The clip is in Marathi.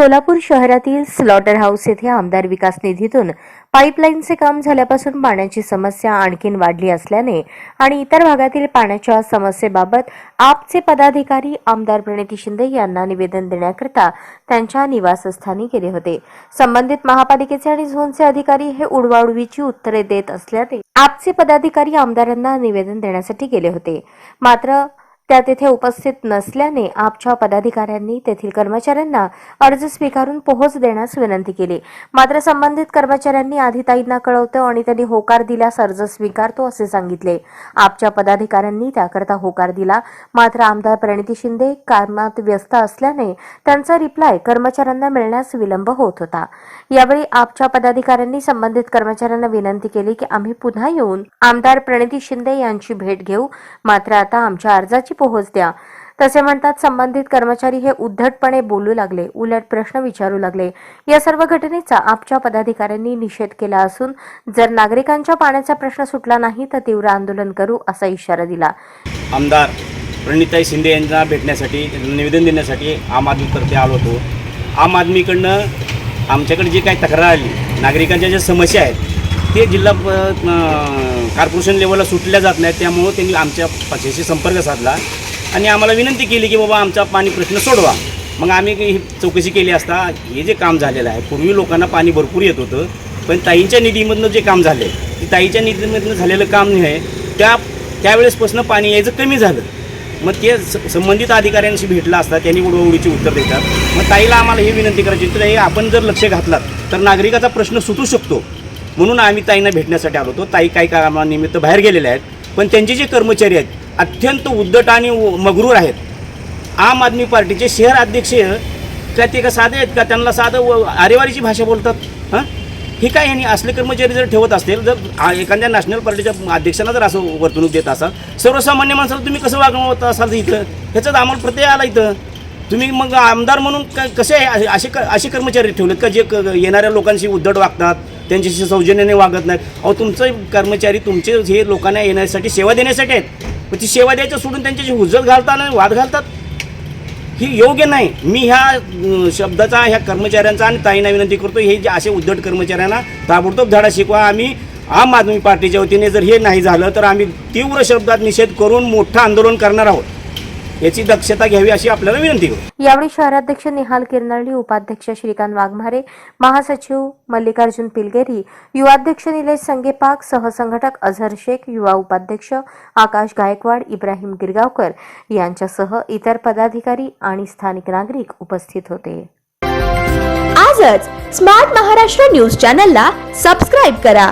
सोलापूर शहरातील स्लॉटर हाऊस येथे आमदार विकास निधीतून पाईपलाईनचे काम झाल्यापासून पाण्याची समस्या आणखीन वाढली असल्याने आणि इतर भागातील पाण्याच्या समस्येबाबत आपचे पदाधिकारी आमदार प्रणिती शिंदे यांना निवेदन देण्याकरिता त्यांच्या निवासस्थानी गेले होते. संबंधित महापालिकेचे आणि झोनचे अधिकारी हे उडवाउडवीची उत्तरे देत असल्याने आपचे पदाधिकारी आमदारांना निवेदन देण्यासाठी गेले होते. मात्र त्या तेथे उपस्थित नसल्याने आपच्या पदाधिकाऱ्यांनी तेथील कर्मचाऱ्यांना अर्ज स्वीकारून पोहोच देण्यास विनंती केली. मात्र संबंधित कर्मचाऱ्यांनी आधी ताईंना कळवतं आणि त्यांनी होकार दिल्यास अर्ज स्वीकारतो असे सांगितले. आपच्या पदाधिकाऱ्यांनी त्याकरता होकार दिला. मात्र आमदार प्रणिती शिंदे कामात व्यस्त असल्याने त्यांचा रिप्लाय कर्मचाऱ्यांना मिळण्यास विलंब होत होता. यावेळी आपच्या पदाधिकाऱ्यांनी संबंधित कर्मचाऱ्यांना विनंती केली की आम्ही पुन्हा येऊन आमदार प्रणिती शिंदे यांची भेट घेऊ. मात्र आता आमच्या अर्जाची पोहोचत्या तसे म्हणतात संबंधित कर्मचारी हे उद्धटपणे बोलू लागले. उलट प्रश्न विचारू लागले. या सर्व घटनेचा आपच्या पदाधिकाऱ्यांनी निषेध केला असून जर नागरिकांच्या पाण्याचा प्रश्न सुटला नाही तर तीव्र आंदोलन करू असा इशारा दिला. आमदार प्रणिताई शिंदे यांना भेटण्यासाठी निवेदन देण्यासाठी आम आदमीतर्फे आलो होतो. आम आदमीकडनं आमच्याकडे जी काही तक्रार आली नागरिकांच्या ज्या समस्या आहेत ते जिल्हा प- कॉर्पोरेशन लेवलला सुटल्या जात नाहीत. त्यामुळं त्यांनी आमच्या पक्षाशी संपर्क साधला. आणि आम्हाला विनंती केली की बाबा आमचा पाणी प्रश्न सोडवा. मग आम्ही ही चौकशी केली असता हे जे काम झालेलं आहे पूर्वी लोकांना पाणी भरपूर येत होतं. पण ताईंच्या निधीमधनं जे काम झाले ते ताईच्या निधीमधनं झालेलं काम नाही आहे त्या त्यावेळेसपासून पाणी यायचं कमी झालं. मग ते स- संबंधित अधिकाऱ्यांशी भेटला असता त्यांनी उडवडीची उत्तर देतात. मग ताईला आम्हाला ही विनंती करायची तर हे आपण जर लक्ष घातलात तर नागरिकाचा प्रश्न सुटू शकतो. म्हणून आम्ही ताईंना भेटण्यासाठी आलो होतो. ताई काही कामानिमित्त बाहेर गेलेल्या आहेत. पण त्यांचे जे कर्मचारी आहेत अत्यंत उद्धट आणि मगरूर आहेत. आम आदमी पार्टीचे शहर अध्यक्ष का ते का साधे आहेत का? त्यांना साधं व- आरेवारीची भाषा बोलतात. हां? हे काय यांनी असले कर्मचारी जर ठेवत असतील जर एखाद्या नॅशनल पार्टीच्या अध्यक्षांना जर असं वर्तणूक देत असाल सर्वसामान्य माणसाला तुम्ही कसं वागवत असाल इथं? ह्याचाच आम्हाला प्रत्यय आला इथं. तुम्ही मग आमदार म्हणून काय कसे आहे? असे क- असे कर्मचारी ठेवलेत का जे क- येणाऱ्या लोकांशी उद्धट वागतात? त्यांच्याशी सौजन्याने वागत नाहीत अहो तुमचे कर्मचारी तुमचे हे लोकांना येण्यासाठी सेवा देण्यासाठी आहेत. ती सेवा द्यायचं सोडून त्यांच्याशी हुजत घालतात आणि वाद घालतात? ही योग्य नाही. मी ह्या शब्दाचा ह्या कर्मचाऱ्यांचा आणि ताईंना विनंती करतो हे जे असे उद्धट कर्मचाऱ्यांना ताबडतोब धडा शिकवा. आम्ही आम आदमी पार्टीच्या वतीने जर हे नाही झालं तर आम्ही तीव्र शब्दात निषेध करून मोठं आंदोलन करणार आहोत. याची दक्षता घ्यावी अशी आपल्याला विनंती करू यावेळी शहराध्यक्ष निहाल किरनाळी उपाध्यक्ष श्रीकांत वाघमारे महासचिव मल्लिकार्जुन पिलगेरी युवाध्यक्ष निलेश संगेपाक सहसंघटक अझहर शेख युवा उपाध्यक्ष आकाश गायकवाड इब्राहिम गिरगावकर यांच्यासह इतर पदाधिकारी आणि स्थानिक नागरिक उपस्थित होते. आजच स्मार्ट महाराष्ट्र न्यूज चॅनलला सबस्क्राईब करा.